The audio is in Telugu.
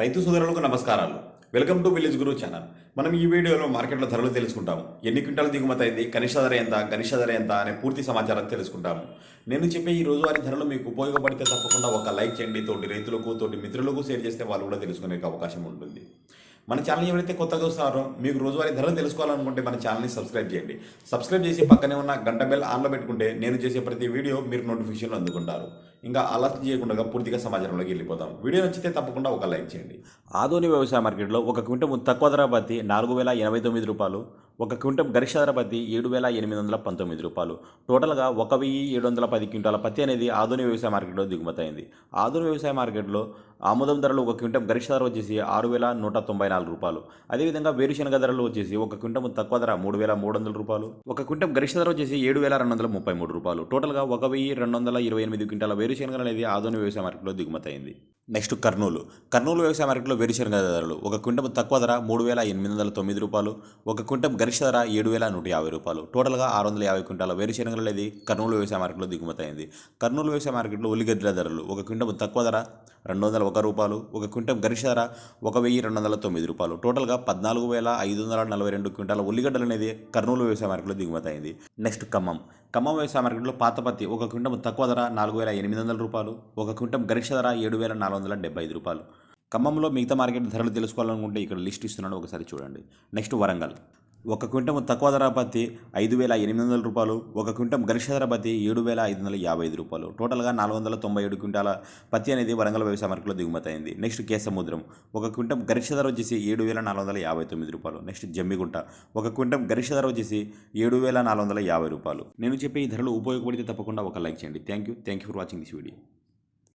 రైతు సోదరులకు నమస్కారాలు. Welcome to village Guru channel. మనం ఈ వీడియోలో మార్కెట్లో ధరలు తెలుసుకుంటాము. ఎన్ని క్వింటాలు దిగుమతి అయింది కనిష్ట ధర ఎంత గనిష్ట ధర ఎంత అనే పూర్తి సమాచారం తెలుసుకుంటాము. నేను చెప్పే ఈ రోజువారీ ధరలు మీకు ఉపయోగపడితే తప్పకుండా ఒక లైక్ చేయండి. తోటి రైతులకు తోటి మిత్రులకు షేర్ చేస్తే వాళ్ళు కూడా తెలుసుకునే అవకాశం ఉంటుంది. మన ఛానల్ ఎవరైతే కొత్తగా వస్తున్నారో మీకు రోజువారీ ధరలు తెలుసుకోవాలనుకుంటే మన ఛానల్ని సబ్స్క్రైబ్ చేయండి. సబ్స్క్రైబ్ చేసి పక్కనే ఉన్న గంట బెల్ ఆన్లో పెట్టుకుంటే నేను చేసే ప్రతి వీడియో మీరు నోటిఫికేషన్లు అందుకుంటారు. ఇంకా ఆలస్యం చేయకుండా పూర్తిగా సమాచారంలోకి వెళ్ళిపోతాం. వీడియో నచ్చితే తప్పకుండా ఒక లైక్ చేయండి. ఆధునిక వ్యవసాయ మార్కెట్లో ఒక క్వింటం తక్కువ ధర పత్తి నాలుగు వేల ఎనభై తొమ్మిది రూపాయలు ఒక క్వింటం గరిష్ట ధర పత్తి ఏడు వేల ఎనిమిది వందల పంతొమ్మిది రూపాయలు. టోటల్గా ఒక వెయ్యి ఏడు వందల పది క్వింటాల పత్తి అనేది ఆధునిక వ్యవసాయ మార్కెట్లో దిగుమతైంది ఆధునిక వ్యవసాయ మార్కెట్లో ఆముదం ధరలు ఒక క్వింటం గరిష్ట ధర వచ్చేసి ఆరు వేల నూట తొంభై నాలుగు రూపాయలు. అదేవిధంగా వేరుశనగ ధరలు వచ్చేసి ఒక క్వింటం తక్కువ ధర మూడు వేల మూడు వందల రూపాయలు. ఒక క్వింటం గరిష్ట ధర వచ్చేసి ఏడు వేల రెండు వందల ముప్పై మూడు రూపాయలు. టోటల్గా ఒక వెయ్యి రెండు వందల ఇరవై ఎనిమిది క్వింటాల వేరుశనగలు అనేది ఆధునిక వ్యవసాయ మార్కెట్లో దిగుమతయింది నెక్స్ట్ కర్నూలు. కర్నూలు వ్యవసాయ మార్కెట్లో వేరుశనగ ధరలు. ఒక క్వింటం తక్కువ ధర మూడు వేల ఎనిమిది వందల తొమ్మిది రూపాయలు. ఒక క్వింటం గరిష్ట ధర ఏడు వేల నూట యాభై రూపాయలు. టోటల్గా ఆరు వందల యాభై క్వింటాల వేరుశనగలు అనేది కర్నూలు వ్యవసాయ మార్కెట్లో దిగుమతి అయింది. కర్నూలు వ్యవసాయ మార్కెట్లో ఉల్లిగడ్డల ధరలు. ఒక క్వింటం తక్కువ ధర రెండు వందల ఒక రూపాయలు ఒక క్వింటం గరిష్ట ధర ఒక వెయ్యి రెండు వందల తొమ్మిది రూపాయలు. టోటల్గా పద్నాలుగు వేల ఐదు వందల నలభై రెండు క్వింటాల ఉల్లిగడ్డలు అనేది కర్నూలు వ్యవసాయ మార్కెట్లో దిగుమతి అయింది. నెక్స్ట్ ఖమ్మం. ఖమ్మం వ్యవసాయ మార్కెట్లో పాత పత్తి ఒక క్వింటం తక్కువ ధర నాలుగు వేల ఎనిమిది వందల రూపాయలు ఒక క్వింటం గరిష్ట ధర ఏడు వేల నాలుగు వందల డెబ్బై ఐదు రూపాయలు. ఖమ్మంలో మిగతా మార్కెట్ ధరలు తెలుసుకోవాలనుకుంటే ఇక్కడ లిస్ట్ ఇస్తున్నాను ఒకసారి చూడండి. నెక్స్ట్ వరంగల్. ఒక క్వింటం తక్కువ ధర పత్తి ఐదు వేల ఎనిమిది వందల రూపాయలు ఒక క్వింటం గరిష్ట ధర పత్తి ఏడు వేల ఐదు వందల యాభై ఐదు రూపాయలు. టోటల్గా నాలుగు వందల తొంభై ఏడు క్వింటాల పత్తి అనేది వరంగల్ వ్యవసాయ మార్కెట్లో దిగుమతి అయింది. నెక్స్ట్ కేసముద్రం ఒక క్వింటం గరిష్ట ధర వచ్చేసి ఏడు వేల నాలుగు వందల యాభై తొమ్మిది రూపాయలు. నెక్స్ట్ జమ్మిగుంట ఒక క్వింటం గరిష్ట ధర వచ్చేసి ఏడు వేల నాలుగు వందల యాభై రూపాయలు. నేను చెప్పే ఈ ధరలు ఉపయోగపడితే తప్పకుండా ఒక లైక్ చేయండి. Thank you. Thank you for watching this video.